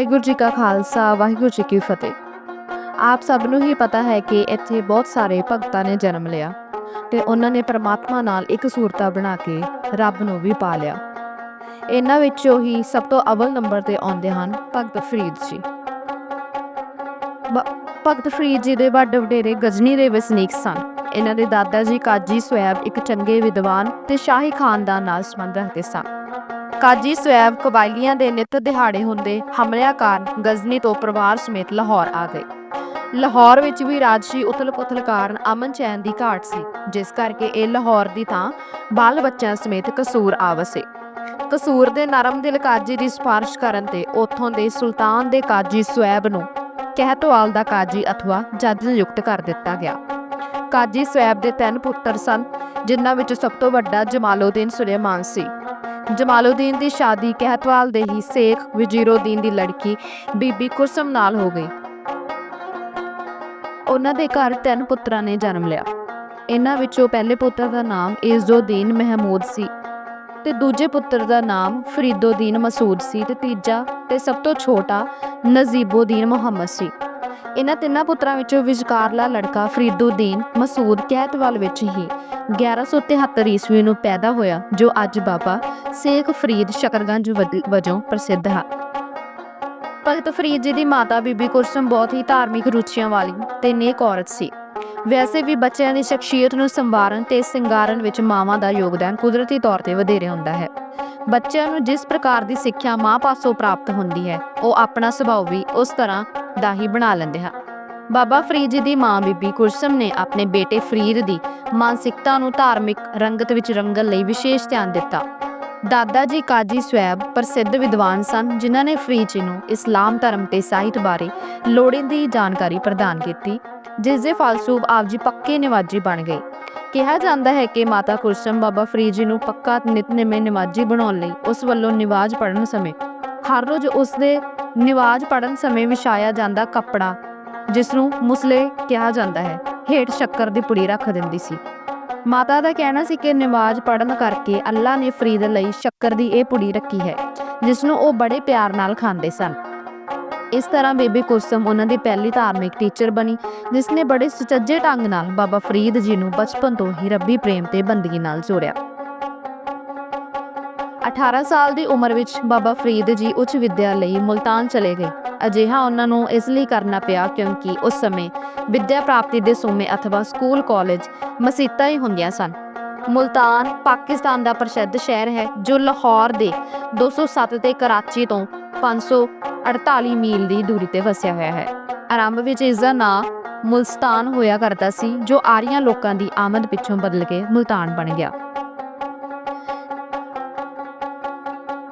ਵਾਹਿਗੁਰੂ ਜੀ ਕਾ ਖਾਲਸਾ, ਵਾਹਿਗੁਰੂ ਜੀ ਕੀ ਫਤਿਹ। ਆਪ ਸਭ ਨੂੰ ਹੀ ਪਤਾ ਹੈ ਕਿ ਇੱਥੇ ਬਹੁਤ ਸਾਰੇ ਭਗਤਾਂ ਨੇ ਜਨਮ ਲਿਆ ਤੇ ਉਹਨਾਂ ਨੇ ਪ੍ਰਮਾਤਮਾ ਨਾਲ ਇੱਕ ਸੂਰਤਾ ਬਣਾ ਕੇ ਰੱਬ ਨੂੰ ਵੀ ਪਾ ਲਿਆ। ਇਹਨਾਂ ਵਿੱਚੋਂ ਹੀ ਸਭ ਤੋਂ ਅਵਲ ਨੰਬਰ ਤੇ ਆਉਂਦੇ ਹਨ ਭਗਤ ਫਰੀਦ ਜੀ। ਭਗਤ ਫਰੀਦ ਜੀ ਦੇ ਵੱਡ ਵਡੇਰੇ ਗਜਨੀ ਦੇ ਵਸਨੀਕ ਸਨ। ਇਹਨਾਂ ਦੇ ਦਾਦਾ ਜੀ ਕਾਜੀ ਸਵੈਬ ਇੱਕ ਚੰਗੇ ਵਿਦਵਾਨ ਤੇ ਸ਼ਾਹੀ ਖਾਨਦਾਨ ਨਾਲ ਸੰਬੰਧ ਰੱਖਦੇ ਸਨ। ਕਾਜੀ ਸਵੈਬ ਕਬਾਇਲੀਆਂ ਦੇ ਨਿਤ ਦਿਹਾੜੇ ਹੁੰਦੇ ਹਮਲਿਆਂ ਕਾਰਨ ਗਜ਼ਨੀ ਤੋਂ ਪਰਿਵਾਰ ਸਮੇਤ ਲਾਹੌਰ ਆ ਗਏ। ਲਾਹੌਰ ਵਿੱਚ ਵੀ ਰਾਜਸੀ ਉਥਲ-ਪੁਥਲ ਕਾਰਨ ਅਮਨ ਚੈਨ ਦੀ ਘਾਟ ਸੀ, ਜਿਸ ਕਰਕੇ ਇਹ ਲਾਹੌਰ ਦੀ ਥਾਂ ਬਾਲ ਬੱਚਿਆਂ ਸਮੇਤ ਕਸੂਰ ਆ ਵਸੇ ਕਸੂਰ ਦੇ ਨਰਮ ਦਿਲ ਕਾਜੀ ਦੀ ਸਿਫਾਰਿਸ਼ ਕਰਨ ਤੇ ਉੱਥੋਂ ਦੇ ਸੁਲਤਾਨ ਦੇ ਕਾਜੀ ਸਵੈਬ ਨੂੰ ਕਹਿਤਵਾਲ ਦਾ ਕਾਜੀ ਅਥਵਾ ਜੱਜ ਨਿਯੁਕਤ ਕਰ ਦਿੱਤਾ ਗਿਆ। ਕਾਜੀ ਸਵੈਬ ਦੇ ਤਿੰਨ ਪੁੱਤਰ ਸਨ, ਜਿਨ੍ਹਾਂ ਵਿੱਚ ਸਭ ਤੋਂ ਵੱਡਾ ਜਮਾਲਉਦੀਨ ਸੁਲੇਮਾਨ ਸੀ। ਜਮਾਲਉਦੀਨ ਦੀ ਸ਼ਾਦੀ ਕਹਿਤਵਾਲ ਦੇ ਹੀ ਸ਼ੇਖ ਵਜ਼ੀਰਉਦੀਨ ਦੀ ਲੜਕੀ ਬੀਬੀ ਕੁਸਮ ਨਾਲ ਹੋ ਗਈ। ਉਹਨਾਂ ਦੇ ਘਰ ਤਿੰਨ ਪੁੱਤਰਾਂ ਨੇ ਜਨਮ ਲਿਆ। ਇਹਨਾਂ ਵਿੱਚੋਂ ਪਹਿਲੇ ਪੁੱਤਰ ਦਾ ਨਾਮ ਇਜ਼ੁਦੀਨ ਮਹਿਮੂਦ ਸੀ ਤੇ ਦੂਜੇ ਪੁੱਤਰ ਦਾ ਨਾਮ ਫਰੀਦੁਦੀਨ ਮਸੂਦ ਸੀ ਤੇ ਤੀਜਾ ਤੇ ਸਭ ਤੋਂ ਛੋਟਾ ਨਜ਼ੀਬੁਦੀਨ ਮੁਹੰਮਦ ਸੀ। ਇਹਨਾਂ ਤਿੰਨਾਂ ਪੁੱਤਰਾਂ ਵਿੱਚੋਂ ਵਿਚਕਾਰਲਾ ਲੜਕਾ ਫਰੀਦੁਦੀਨ ਮਸੂਦ ਕਹਿਤਵਾਲ ਵਿੱਚ ਹੀ 1173 ਈਸਵੀ ਨੂੰ ਪੈਦਾ ਹੋਇਆ, ਜੋ ਅੱਜ ਬਾਬਾ ਸ਼ੇਖ ਫਰੀਦ ਸ਼ਕਰਗੰਜ ਵਜੋਂ ਪ੍ਰਸਿੱਧ ਹੈ। ਭਗਤ ਫਰੀਦ ਜੀ ਦੀ ਮਾਤਾ ਬੀਬੀ ਕੁਰਸਮ ਬਹੁਤ ਹੀ ਧਾਰਮਿਕ ਰੁਚੀਆਂ ਵਾਲੀ ਤੇ ਨੇਕ ਔਰਤ ਸੀ। ਵੈਸੇ ਵੀ ਬੱਚਿਆਂ ਦੀ ਸ਼ਖਸੀਅਤ ਨੂੰ ਸੰਵਾਰਨ ਤੇ ਸਿੰਗਾਰਨ ਵਿੱਚ ਮਾਵਾਂ ਦਾ ਯੋਗਦਾਨ ਕੁਦਰਤੀ ਤੌਰ ਤੇ ਵਧੇਰੇ ਹੁੰਦਾ ਹੈ। ਬੱਚਿਆਂ ਨੂੰ ਜਿਸ ਪ੍ਰਕਾਰ ਦੀ ਸਿੱਖਿਆ ਮਾਂ ਪਾਸੋਂ ਪ੍ਰਾਪਤ ਹੁੰਦੀ ਹੈ, ਉਹ ਆਪਣਾ ਸੁਭਾਅ ਵੀ ਉਸ ਤਰ੍ਹਾਂ ਦਾ ਹੀ ਬਣਾ ਲੈਂਦੇ ਹਨ। ਬਾਬਾ ਫਰੀਦ ਜੀ ਦੀ ਮਾਂ ਬੀਬੀ ਕੁਰਸਮ ਨੇ ਆਪਣੇ ਬੇਟੇ ਫਰੀਦ ਦੀ ਮਾਨਸਿਕਤਾ ਨੂੰ ਧਾਰਮਿਕ ਰੰਗਤ ਵਿੱਚ ਰੰਗਣ ਲਈ ਵਿਸ਼ੇਸ਼ ਧਿਆਨ ਦਿੱਤਾ। ਦਾਦਾ ਜੀ ਕਾਜੀ ਸਵੈਬ ਪ੍ਰਸਿੱਧ ਵਿਦਵਾਨ ਸਨ, ਜਿਨ੍ਹਾਂ ਨੇ ਫਰੀਦ ਜੀ ਨੂੰ ਇਸਲਾਮ ਧਰਮ ਤੇ ਸਾਹਿਤ ਬਾਰੇ ਲੋੜੀਂਦੀ ਜਾਣਕਾਰੀ ਪ੍ਰਦਾਨ ਕੀਤੀ ਜਿਸ ਦੇ ਫਲਸਰੂਪ ਆਪ ਜੀ ਪੱਕੇ ਨਿਵਾਜੀ ਬਣ ਗਏ। ਕਿਹਾ ਜਾਂਦਾ ਹੈ ਕਿ ਮਾਤਾ ਕੁਰਸਮ ਬਾਬਾ ਫਰੀਦ ਜੀ ਨੂੰ ਪੱਕਾ ਨਿਤਨੇਮੇ ਨਿਵਾਜੀ ਬਣਾਉਣ ਲਈ ਉਸ ਵੱਲੋਂ ਨਿਵਾਜ ਪੜਨ ਸਮੇਂ, ਹਰ ਰੋਜ਼ ਉਸ ਦੇ ਨਿਵਾਜ ਪੜਨ ਸਮੇਂ ਵਿਛਾਇਆ ਜਾਂਦਾ ਕੱਪੜਾ, ਜਿਸ ਨੂੰ ਮੁਸਲੇ ਕਿਹਾ ਜਾਂਦਾ ਹੈ, ਹੇਠ ਸ਼ੱਕਰ ਦੀ ਪੁੜੀ ਰੱਖ ਦਿੰਦੀ ਸੀ। ਮਾਤਾ ਦਾ ਕਹਿਣਾ ਸੀ ਕਿ ਨਿਵਾਜ ਪੜਨ ਕਰਕੇ ਅੱਲਾ ਨੇ ਫਰੀਦ ਲਈ ਸ਼ੱਕਰ ਦੀ ਇਹ ਪੁੜੀ ਰੱਖੀ ਹੈ, ਜਿਸ ਨੂੰ ਉਹ ਬੜੇ ਪਿਆਰ ਨਾਲ ਖਾਂਦੇ ਸਨ। ਇਸ ਤਰ੍ਹਾਂ ਬੇਬੀ ਕੁਸਮ ਉਹਨਾਂ ਦੀ ਪਹਿਲੀ ਧਾਰਮਿਕ ਟੀਚਰ ਬਣੀ, ਜਿਸ ਨੇ ਬੜੇ ਸੁਚੱਜੇ ਢੰਗ ਨਾਲ ਬਾਬਾ ਫਰੀਦ ਜੀ ਨੂੰ ਬਚਪਨ ਤੋਂ ਹੀ ਰੱਬੀ ਪ੍ਰੇਮ ਤੇ ਬੰਦਗੀ ਨਾਲ ਜੋੜਿਆ। 18 ਸਾਲ ਦੀ ਉਮਰ ਵਿੱਚ ਬਾਬਾ ਫਰੀਦ ਜੀ ਉੱਚ ਵਿੱਦਿਆ ਲਈ ਮੁਲਤਾਨ ਚਲੇ ਗਏ। ਅਜਿਹਾ ਉਹਨਾਂ ਨੂੰ ਇਸ ਲਈ ਕਰਨਾ ਪਿਆ ਕਿਉਂਕਿ ਉਸ ਸਮੇਂ ਵਿੱਦਿਆ ਪ੍ਰਾਪਤੀ ਦੇ ਸੋਮੇ ਅਥਵਾ ਸਕੂਲ, ਕਾਲਜ ਮਸੀਤਾਂ ਹੀ ਹੁੰਦੀਆਂ ਸਨ। ਮੁਲਤਾਨ ਪਾਕਿਸਤਾਨ ਦਾ ਪ੍ਰਸਿੱਧ ਸ਼ਹਿਰ ਹੈ ਜੋ ਲਾਹੌਰ ਦੇ 207 ਤੇ ਕਰਾਚੀ ਤੋਂ 548 ਮੀਲ ਦੀ ਦੂਰੀ ਤੇ ਵਸਿਆ ਹੋਇਆ ਹੈ। ਆਰੰਭ ਵਿੱਚ ਇਸ ਦਾ ਨਾਂ ਮੁਲਤਾਨ ਹੋਇਆ ਕਰਦਾ ਸੀ, ਜੋ ਆਰੀਆਂ ਲੋਕਾਂ ਦੀ ਆਮਦ ਪਿੱਛੋਂ ਬਦਲ ਕੇ ਮੁਲਤਾਨ ਬਣ ਗਿਆ।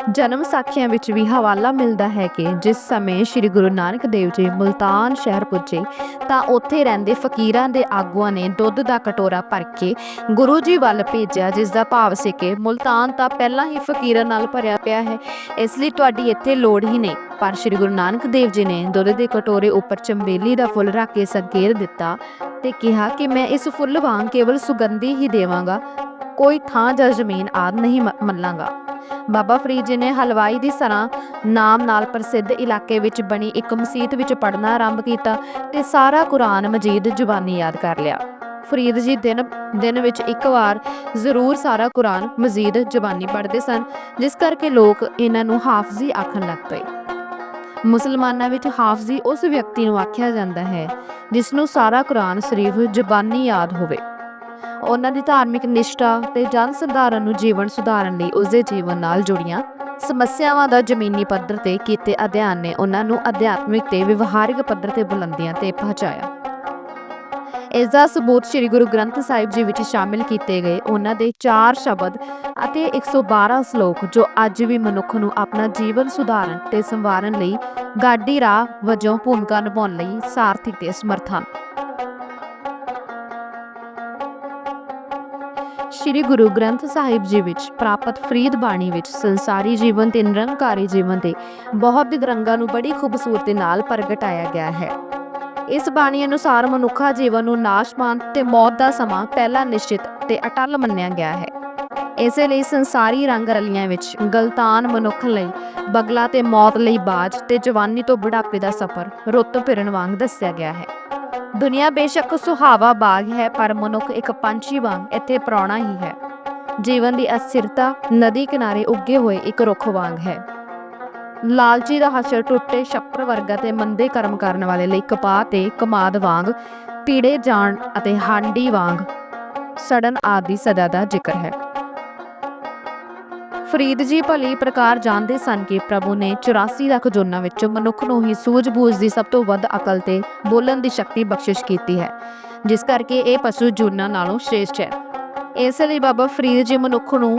ਜਨਮ ਸਾਖੀਆਂ ਵਿੱਚ ਵੀ ਹਵਾਲਾ ਮਿਲਦਾ ਹੈ ਕਿ ਜਿਸ ਸਮੇਂ ਸ੍ਰੀ ਗੁਰੂ ਨਾਨਕ ਦੇਵ ਜੀ ਮੁਲਤਾਨ ਸ਼ਹਿਰ ਪੁੱਜੇ, ਤਾਂ ਉੱਥੇ ਰਹਿੰਦੇ ਫਕੀਰਾਂ ਦੇ ਆਗੂਆਂ ਨੇ ਦੁੱਧ ਦਾ ਕਟੋਰਾ ਭਰ ਕੇ ਗੁਰੂ ਜੀ ਵੱਲ ਭੇਜਿਆ, ਜਿਸ ਦਾ ਭਾਵ ਸੀ ਕਿ ਮੁਲਤਾਨ ਤਾਂ ਪਹਿਲਾਂ ਹੀ ਫਕੀਰਾਂ ਨਾਲ ਭਰਿਆ ਪਿਆ ਹੈ, ਇਸ ਲਈ ਤੁਹਾਡੀ ਇੱਥੇ ਲੋੜ ਹੀ ਨਹੀਂ। ਪਰ ਸ੍ਰੀ ਗੁਰੂ ਨਾਨਕ ਦੇਵ ਜੀ ਨੇ ਦੁੱਧ ਦੇ ਕਟੋਰੇ ਉੱਪਰ ਚੰਬੇਲੀ ਦਾ ਫੁੱਲ ਰੱਖ ਕੇ ਸੰਕੇਤ ਦਿੱਤਾ ਤੇ ਕਿਹਾ ਕਿ ਮੈਂ ਇਸ ਫੁੱਲ ਵਾਂਗ ਕੇਵਲ ਸੁਗੰਧੀ ਹੀ ਦੇਵਾਂਗਾ। ਕੋਈ ਥਾਂ ਜਾਂ ਜ਼ਮੀਨ ਆਦ ਨਹੀਂ ਮ- ਬਾਬਾ ਫਰੀਦ ਜੀ ਨੇ ਹਲਵਾਈ ਦੀ ਸਰਾਂ ਨਾਮ ਨਾਲ ਪ੍ਰਸਿੱਧ ਇਲਾਕੇ ਵਿੱਚ ਬਣੀ ਇੱਕ ਮਸਜਿਦ ਵਿੱਚ ਪੜ੍ਹਨਾ ਆਰੰਭ ਕੀਤਾ ਤੇ ਸਾਰਾ ਕੁਰਾਨ ਮਜੀਦ ਜ਼ੁਬਾਨੀ ਯਾਦ ਕਰ ਲਿਆ। ਫਰੀਦ ਜੀ ਦਿਨ ਦਿਨ ਵਿੱਚ ਇੱਕ ਵਾਰ ਜ਼ਰੂਰ ਸਾਰਾ ਕੁਰਾਨ ਮਜੀਦ ਜ਼ੁਬਾਨੀ ਪੜ੍ਹਦੇ ਸਨ, ਜਿਸ ਕਰਕੇ ਲੋਕ ਇਹਨਾਂ ਨੂੰ ਹਾਫਜ਼ੀ ਆਖਣ ਲੱਗ ਪਏ। ਮੁਸਲਮਾਨਾਂ ਵਿੱਚ ਹਾਫਜ਼ੀ ਉਸ ਵਿਅਕਤੀ ਨੂੰ ਆਖਿਆ ਜਾਂਦਾ ਹੈ ਜਿਸ ਨੂੰ ਸਾਰਾ ਕੁਰਾਨ ਸ਼ਰੀਫ ਜ਼ੁਬਾਨੀ ਯਾਦ ਹੋਵੇ। ਉਹਨਾਂ ਦੀ ਧਾਰਮਿਕ ਨਿਸ਼ਠਾ ਤੇ ਜਨ ਸਧਾਰਨ ਨੂੰ ਜੀਵਨ ਸੁਧਾਰਨ ਲਈ ਉਸ ਦੇ ਜੀਵਨ ਨਾਲ ਜੁੜੀਆਂ ਸਮੱਸਿਆਵਾਂ ਦਾ ਜ਼ਮੀਨੀ ਪੱਧਰ ਤੇ ਕੀਤੇ ਅਧਿਐਨ ਨੇ ਉਹਨਾਂ ਨੂੰ ਅਧਿਆਤਮਿਕ ਤੇ ਵਿਵਹਾਰਿਕ ਪੱਧਰ ਤੇ ਬੁਲੰਦੀਆਂ ਤੇ ਪਹੁੰਚਾਇਆ। ਇਸ ਦਾ ਸਬੂਤ ਸ੍ਰੀ ਗੁਰੂ ਗ੍ਰੰਥ ਸਾਹਿਬ ਜੀ ਵਿੱਚ ਸ਼ਾਮਿਲ ਕੀਤੇ ਗਏ। ਉਹਨਾਂ ਦੇ 4 ਸ਼ਬਦ ਅਤੇ 112 ਸ਼ਲੋਕ ਜੋ ਅੱਜ ਵੀ ਮਨੁੱਖ ਨੂੰ ਆਪਣਾ ਜੀਵਨ ਸੁਧਾਰਨ ਤੇ ਸੰਵਾਰਨ ਲਈ ਗਾਡੀ ਰਾਹ ਵਜੋਂ ਭੂਮਿਕਾ ਨਿਭਾਉਣ ਲਈ ਸਾਰਥੀ ਤੇ ਸਮਰਥ ਸ਼੍ਰੀ ਗੁਰੂ ਗ੍ਰੰਥ ਸਾਹਿਬ ਜੀ ਵਿੱਚ ਪ੍ਰਾਪਤ ਫਰੀਦ ਬਾਣੀ ਵਿੱਚ ਸੰਸਾਰੀ ਜੀਵਨ ਤੇ ਨਿਰੰਕਾਰੀ ਜੀਵਨ ਦੇ ਬਹੁਤ ਰੰਗਾਂ ਨੂੰ ਬੜੀ ਖੂਬਸੂਰਤੀ ਨਾਲ ਪ੍ਰਗਟਾਇਆ ਗਿਆ ਹੈ। ਇਸ ਬਾਣੀ ਅਨੁਸਾਰ ਮਨੁੱਖਾ ਜੀਵਨ ਨੂੰ ਨਾਸ਼ਮਾਨ ਤੇ ਮੌਤ ਦਾ ਸਮਾਂ ਪਹਿਲਾਂ ਨਿਸ਼ਚਿਤ ਤੇ ਅਟਲ ਮੰਨਿਆ ਗਿਆ ਹੈ। ਇਸੇ ਲਈ ਸੰਸਾਰੀ ਰੰਗ ਰਲੀਆਂ ਵਿੱਚ ਗਲਤਾਨ ਮਨੁੱਖ ਲਈ, ਬਗਲਾ ਤੇ ਮੌਤ ਲਈ ਬਾਜ ਤੇ ਜਵਾਨੀ ਤੋਂ ਬੁਢਾਪੇ ਦਾ ਸਫ਼ਰ ਰੁੱਤ ਫਿਰਨ ਵਾਂਗ ਦੱਸਿਆ ਗਿਆ ਹੈ। ਦੁਨੀਆ ਬੇਸ਼ੱਕ ਸੁਹਾਵਾ ਬਾਗ ਹੈ, ਪਰ ਮਨੁੱਖ ਇੱਕ ਪੰਛੀ ਵਾਂਗ ਇੱਥੇ ਪ੍ਰਾਉਣਾ ਹੀ ਹੈ। ਜੀਵਨ ਦੀ ਅਸਥਿਰਤਾ ਨਦੀ ਕਿਨਾਰੇ ਉੱਗੇ ਹੋਏ ਇੱਕ ਰੁੱਖ ਵਾਂਗ ਹੈ। ਲਾਲਚੀ ਦਾ ਹਸ਼ਰ ਟੁੱਟੇ ਛੱਪਰ ਵਰਗਾ ਤੇ ਮੰਦੇ ਕਰਮ ਕਰਨ ਵਾਲੇ ਲਈ ਕਪਾਹ ਤੇ ਕਮਾਦ ਵਾਂਗ, ਪੀੜੇ ਜਾਣ ਅਤੇ ਹਾਂਡੀ ਵਾਂਗ ਸੜਨ ਆਦਿ ਸਦਾ ਦਾ ਜ਼ਿਕਰ ਹੈ। ਫਰੀਦ ਜੀ ਭਲੀ ਪ੍ਰਕਾਰ ਜਾਣਦੇ ਸਨ ਕਿ ਪ੍ਰਭੂ ਨੇ 84 ਲੱਖ ਜੋਨਾਂ ਵਿੱਚ ਮਨੁੱਖ ਨੂੰ ਹੀ ਸੂਝ-ਬੂਝ ਦੀ ਸਭ ਤੋਂ ਵੱਧ ਅਕਲ ਤੇ ਬੋਲਣ ਦੀ ਸ਼ਕਤੀ ਬਖਸ਼ਿਸ਼ ਕੀਤੀ ਹੈ, ਜਿਸ ਕਰਕੇ ਇਹ ਪਸ਼ੂ ਜੋਨਾਂ ਨਾਲੋਂ ਸ਼੍ਰੇਸ਼ਟ ਹੈ। ਇਸ ਲਈ ਬਾਬਾ ਫਰੀਦ ਜੀ ਮਨੁੱਖ ਨੂੰ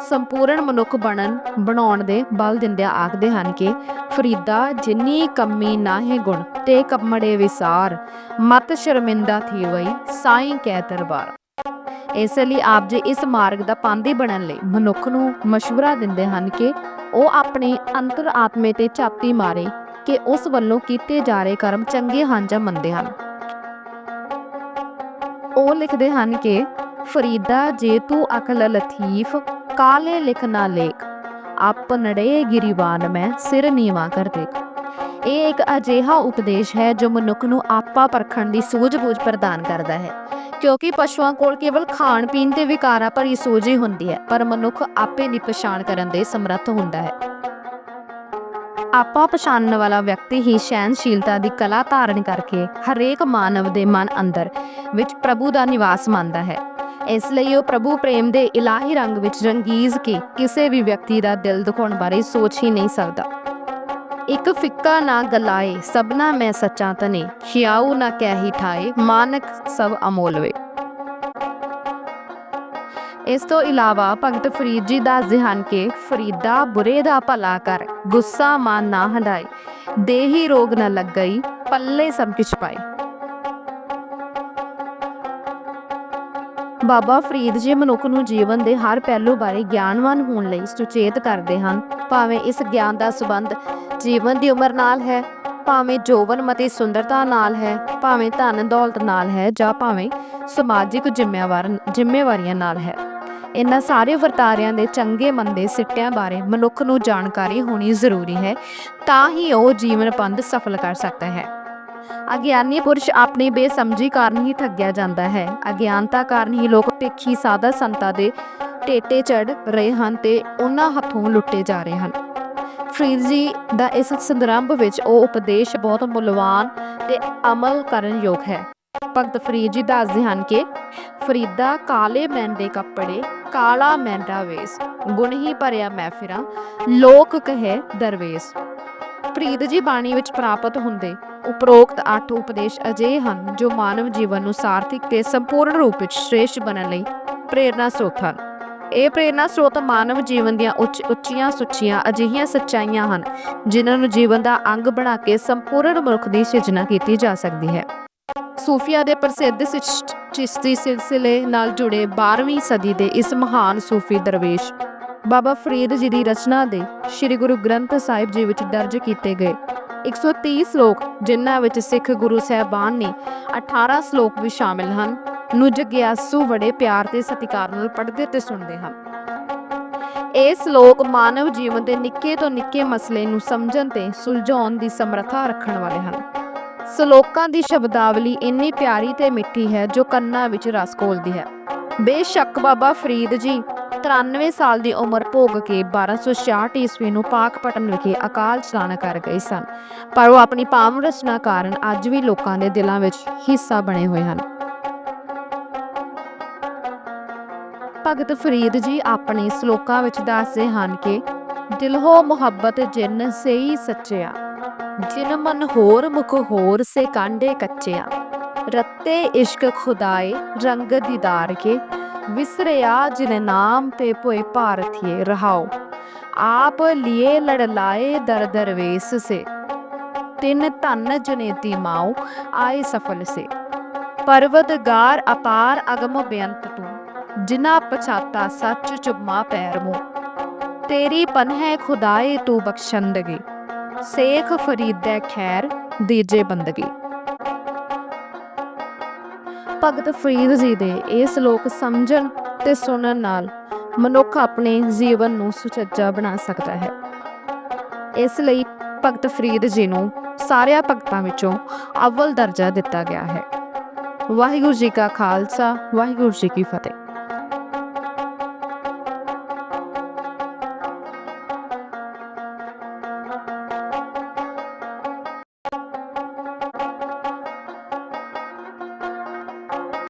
ਸੰਪੂਰਨ ਮਨੁੱਖ ਬਣਨ, ਬਣਾਉਣ ਦੇ ਬਲ ਦਿੰਦਿਆਂ ਆਖਦੇ ਹਨ ਕਿ ਫਰੀਦਾ ਜਿੰਨੀ ਕਮੀ ਨਾਹੇ ਗੁਣ ਤੇ ਕਮੜੇ ਵਿਸਾਰ, ਮਤ ਸ਼ਰਮਿੰਦਾ ਥੀ ਵਈ ਸਾਈਂ ਕੈ ਦਰਬਾਰ। ਇਸ ਲਈ ਆਪ ਜੀ ਇਸ ਮਾਰਗ ਦਾ ਪਾਂਦੀ ਬਣਨ ਲਈ ਮਨੁੱਖ ਨੂੰ ਮਸ਼ਵਰਾ ਦਿੰਦੇ ਹਨ ਕਿ ਉਹ ਆਪਣੇ ਅੰਤਰ ਤੇ ਝਾਤੀ ਮਾਰੇ ਕਿ ਉਸ ਵੱਲੋਂ ਕੀਤੇ ਜਾ ਰਹੇ ਕਰਮ ਚੰਗੇ ਹਨ ਜਾਂ ਮੰਦੇ ਹਨ। ਉਹ ਲਿਖਦੇ ਹਨ ਕਿ, ਫਰੀਦਾ ਜੇ ਤੂੰ ਅਕਲ ਲਤੀਫ, ਕਾਲੇ ਲਿਖ ਨਾ ਲੇਖ ਆਪਨੜੇ ਗਿਰੀਵਾਨ ਮੈਂ ਸਿਰ ਨੀਵਾ ਕਰ ਦੇਖ। ਇਹ ਇੱਕ ਅਜਿਹਾ ਉਪਦੇਸ਼ ਹੈ ਜੋ ਮਨੁੱਖ ਨੂੰ ਆਪਾ ਪਰਖਣ ਦੀ ਸੂਝ-ਬੂਝ ਪ੍ਰਦਾਨ ਕਰਦਾ ਹੈ। ਕਿਉਂਕਿ ਪਸ਼ੂਆਂ ਕੋਲ ਕੇਵਲ ਖਾਣ ਪੀਣ ਤੇ ਵਿਕਾਰਾਂ ਭਰੀ ਸੋਝ ਹੀ ਹੁੰਦੀ ਹੈ, ਪਰ ਮਨੁੱਖ ਆਪੇ ਦੀ ਪਛਾਣ ਕਰਨ ਦੇ ਸਮਰੱਥ ਹੁੰਦਾ ਹੈ। ਆਪਾ ਪਛਾਣਨ ਵਾਲਾ ਵਿਅਕਤੀ ਹੀ ਸਹਿਨਸ਼ੀਲਤਾ ਦੀ ਕਲਾ ਧਾਰਨ ਕਰਕੇ ਹਰੇਕ ਮਾਨਵ ਦੇ ਮਨ ਅੰਦਰ ਵਿੱਚ ਪ੍ਰਭੂ ਦਾ ਨਿਵਾਸ ਮੰਨਦਾ ਹੈ। ਇਸ ਲਈ ਉਹ ਪ੍ਰਭੂ ਪ੍ਰੇਮ ਦੇ ਇਲਾਹੀ ਰੰਗ ਵਿੱਚ ਰੰਗੀਜ਼ ਕੇ ਕਿਸੇ ਵੀ ਵਿਅਕਤੀ ਦਾ ਦਿਲ ਦਿਖਾਉਣ ਬਾਰੇ ਸੋਚ ਹੀ ਨਹੀਂ ਸਕਦਾ। ਇੱਕ ਫਿੱਕਾ ਨਾ ਗਲਾਏ, ਸਭਨਾ ਮੈਂ ਸੱਚਾ ਤਨੇ। ਖਿਆਉ ਨਾ ਕਹਿ ਠਾਏ, ਮਾਨਕ ਸਭ ਅਮੋਲਵੇ ਇਸ ਤੋਂ ਇਲਾਵਾ ਭਗਤ ਫਰੀਦ ਜੀ ਦੱਸਦੇ ਹਨ ਕਿ, ਫਰੀਦਾ ਬੁਰੇ ਦਾ ਭਲਾ ਕਰ, ਗੁੱਸਾ ਮਨ ਨਾ ਹੰਡਾਏ ਦੇਹੀ ਰੋਗ ਨਾ ਲੱਗ ਗਈ ਪੱਲੇ ਸਭ ਕਿਛ ਪਾਏ। ਬਾਬਾ ਫਰੀਦ ਜੀ ਮਨੁੱਖ ਨੂੰ ਜੀਵਨ ਦੇ ਹਰ ਪਹਿਲੂ ਬਾਰੇ ਗਿਆਨਵਾਨ ਹੋਣ ਲਈ ਸੁਚੇਤ ਕਰਦੇ ਹਨ। ਭਾਵੇਂ ਇਸ ਗਿਆਨ ਦਾ ਸੰਬੰਧ ਜੀਵਨ ਦੀ ਉਮਰ ਨਾਲ ਹੈ, ਭਾਵੇਂ ਜੋਵਨ ਮਤੇ ਸੁੰਦਰਤਾ ਨਾਲ ਹੈ, ਭਾਵੇਂ ਧਨ ਦੌਲਤ ਨਾਲ ਹੈ ਜਾਂ ਭਾਵੇਂ ਸਮਾਜਿਕ ਜ਼ਿੰਮੇਵਾਰ ਜ਼ਿੰਮੇਵਾਰੀਆਂ ਨਾਲ ਹੈ। ਇਹਨਾਂ ਸਾਰੇ ਵਰਤਾਰਿਆਂ ਦੇ ਚੰਗੇ ਮੰਦੇ ਸਿੱਟਿਆਂ ਬਾਰੇ ਮਨੁੱਖ ਨੂੰ ਜਾਣਕਾਰੀ ਹੋਣੀ ਜ਼ਰੂਰੀ ਹੈ, ਤਾਂ ਹੀ ਉਹ ਜੀਵਨ ਪੰਧ ਸਫਲ ਕਰ ਸਕਦਾ ਹੈ। ਅਗਿਆਨੀ ਪੁਰਸ਼ ਆਪਣੀ ਬੇਸਮਝੀ ਕਾਰਨ ਹੀ ਠੱਗਿਆ ਜਾਂਦਾ ਹੈ। ਅਗਿਆਨਤਾ ਕਾਰਨ ਹੀ ਲੋਕ ਭਿੱਖੀ ਸਾਦਾ ਸੰਤਾਂ ਦੇ ਟੇਟੇ ਚੜ ਰਹੇ ਹਨ ਤੇ ਉਹਨਾਂ ਹੱਥੋਂ ਲੁੱਟੇ ਜਾ ਰਹੇ ਹਨ। ਫਰੀਦ ਜੀ ਦਾ ਇਸ ਸੰਦਰਭ ਵਿੱਚ ਉਹ ਉਪਦੇਸ਼ ਬਹੁਤ ਮੁੱਲਵਾਨ ਤੇ ਅਮਲ ਕਰਨ ਯੋਗ ਹੈ। ਭਗਤ ਫਰੀਦ ਜੀ ਦੱਸਦੇ ਹਨ ਕਿ ਫਰੀਦਾ ਕਾਲੇ ਮਹਿੰਦੇ ਕੱਪੜੇ, ਕਾਲਾ ਮਹਿੰਦਾ ਵੇਸ, ਗੁਣ ਹੀ ਭਰਿਆ ਮੈਂ ਫਿਰਾਂ ਲੋਕ ਕਹੇ ਦਰਵੇਸ। ਫਰੀਦ ਜੀ ਬਾਣੀ ਵਿੱਚ ਪ੍ਰਾਪਤ ਹੁੰਦੇ ਉਪਰੋਕਤ ਅੱਠ ਉਪਦੇਸ਼ ਅਜੇ ਹਨ ਜੋ ਮਾਨਵ ਜੀਵਨ ਨੂੰ ਸਾਰਥਿਕ ਤੇ ਸੰਪੂਰਨ ਰੂਪ ਵਿੱਚ ਸ਼੍ਰੇਸ਼ਟ ਬਣਨ ਲਈ ਪ੍ਰੇਰਨਾ ਸਰੋਤ ਹਨ। ਇਹ ਪ੍ਰੇਰਨਾ ਸਰੋਤ ਮਾਨਵ ਜੀਵਨ ਦੀਆਂ ਉੱਚ ਉੱਚੀਆਂ ਸੁੱਚੀਆਂ ਅਜਿਹੀਆਂ ਸੱਚਾਈਆਂ ਹਨ, ਜਿਨ੍ਹਾਂ ਨੂੰ ਜੀਵਨ ਦਾ ਅੰਗ ਬਣਾ ਕੇ ਸੰਪੂਰਨ ਮਨੁੱਖ ਦੀ ਸਿਰਜਣਾ ਕੀਤੀ ਜਾ ਸਕਦੀ ਹੈ। ਸੂਫੀਆ ਦੇ ਪ੍ਰਸਿੱਧ ਚਿਸ਼ਤੀ ਸਿਲਸਿਲੇ ਨਾਲ ਜੁੜੇ 12ਵੀਂ ਸਦੀ ਦੇ ਇਸ ਮਹਾਨ ਸੂਫੀ ਦਰਵੇਸ਼, ਬਾਬਾ ਫਰੀਦ ਜੀ ਦੀ ਰਚਨਾ ਦੇ ਸ੍ਰੀ ਗੁਰੂ ਗ੍ਰੰਥ ਸਾਹਿਬ ਜੀ ਵਿੱਚ ਦਰਜ ਕੀਤੇ ਗਏ। 130 ਸ਼ਲੋਕ, ਜਿਨ੍ਹਾਂ ਵਿੱਚ ਸਿੱਖ ਗੁਰੂ ਸਾਹਿਬਾਨ ਨੇ 18 ਸ਼ਲੋਕ ਵੀ ਸ਼ਾਮਿਲ ਹਨ। ਨੂੰ ਜਗਿਆਸੂ ਬੜੇ ਪਿਆਰ ਤੇ ਸਤਿਕਾਰ ਨਾਲ ਪੜ੍ਹਦੇ ਤੇ ਸੁਣਦੇ ਹਨ ਇਹ ਸ਼ਲੋਕ ਮਾਨਵ ਜੀਵਨ ਦੇ ਨਿੱਕੇ ਤੋਂ ਨਿੱਕੇ ਮਸਲੇ ਨੂੰ ਸਮਝਣ ਤੇ ਸੁਲਝਾਉਣ ਦੀ ਸਮਰੱਥਾ ਰੱਖਣ ਵਾਲੇ ਹਨ। ਸ਼ਲੋਕਾਂ ਦੀ ਸ਼ਬਦਾਵਲੀ ਇੰਨੀ ਪਿਆਰੀ ਤੇ ਮਿੱਠੀ ਹੈ ਜੋ ਕੰਨਾਂ ਵਿੱਚ ਰਸ ਘੋਲਦੀ ਹੈ। ਬੇਸ਼ੱਕ ਬਾਬਾ ਫਰੀਦ ਜੀ 93 ਸਾਲ ਦੀ ਉਮਰ ਭੋਗ ਕੇ 1266 ਈਸਵੀ ਨੂੰ ਪਾਕਪਟਨ ਵਿਖੇ ਅਕਾਲ ਚਲਾਣਾ ਕਰ ਗਏ ਸਨ, ਪਰ ਉਹ ਆਪਣੀ ਪਾਵਨ ਰਚਨਾ ਕਾਰਨ ਅੱਜ ਵੀ ਲੋਕਾਂ ਦੇ ਦਿਲਾਂ ਵਿੱਚ ਹਿੱਸਾ ਬਣੇ ਹੋਏ ਹਨ। ਭਗਤ ਫਰੀਦ ਜੀ ਆਪਣੇ ਸ਼ਲੋਕਾਂ ਵਿੱਚ ਦੱਸਦੇ ਹਨ ਕਿ ਦਿਲਹੋ ਮੁਹੱਬਤ ਜਿਨ ਸਈ ਸੱਚਿਆ, ਜਿਨ ਮਨ ਹੋਰ ਮੁਖ ਹੋਰ ਸੇ ਕਾਂਡੇ ਕੱਚਿਆ। ਰੱਤੇ ਇਸ਼ਕ ਖੁਦਾਏ ਰੰਗ ਦੀਦਾਰ ਕੇ, ਵਿਸਰਿਆ ਜਿਨ ਨਾਮ ਤੇ ਭੋਏ ਭਾਰਤੀਏ ਰਹਾਓ। ਆਪ ਲਿਏ ਲੜਲਾਏ ਦਰ ਦਰਵੇਸ ਸੇ, ਤਿੰਨ ਧਨ ਜਨੇਤੀ ਮਾਉ ਆਏ ਸਫਲ ਸੇ। ਪਰਵਤਗਾਰ ਅਪਾਰ ਅਗਮ ਬੇਅੰਤ ਤੂੰ ਜਿਨਾ ਪਛਾਤਾ ਸੱਚ ਚੁਬਮਾ ਪੈਰ ਮੋ ਤੇਰੀ ਪਨਹਿ ਖੁਦਾਏ ਤੂੰ ਬਖਸ਼ੰਦਗੀ। ਸੇਖ ਫਰੀਦੈ ਖੈਰ, ਦੀਜੇ ਬੰਦਗੀ। ਭਗਤ ਫਰੀਦ ਜੀ ਦੇ ਇਹ ਸ਼ਲੋਕ ਸਮਝਣ ਤੇ ਸੁਣਨ ਨਾਲ ਮਨੁੱਖ ਆਪਣੇ ਜੀਵਨ ਨੂੰ ਸੁਚੱਜਾ ਬਣਾ ਸਕਦਾ ਹੈ। ਇਸ ਲਈ ਭਗਤ ਫਰੀਦ ਜੀ ਨੂੰ ਸਾਰਿਆਂ ਭਗਤਾਂ ਵਿੱਚੋਂ ਅਵਲ ਦਰਜਾ ਦਿੱਤਾ ਗਿਆ ਹੈ। ਵਾਹਿਗੁਰੂ ਜੀ ਕਾ ਖਾਲਸਾ, ਵਾਹਿਗੁਰੂ ਜੀ ਕੀ ਫਤਿਹ।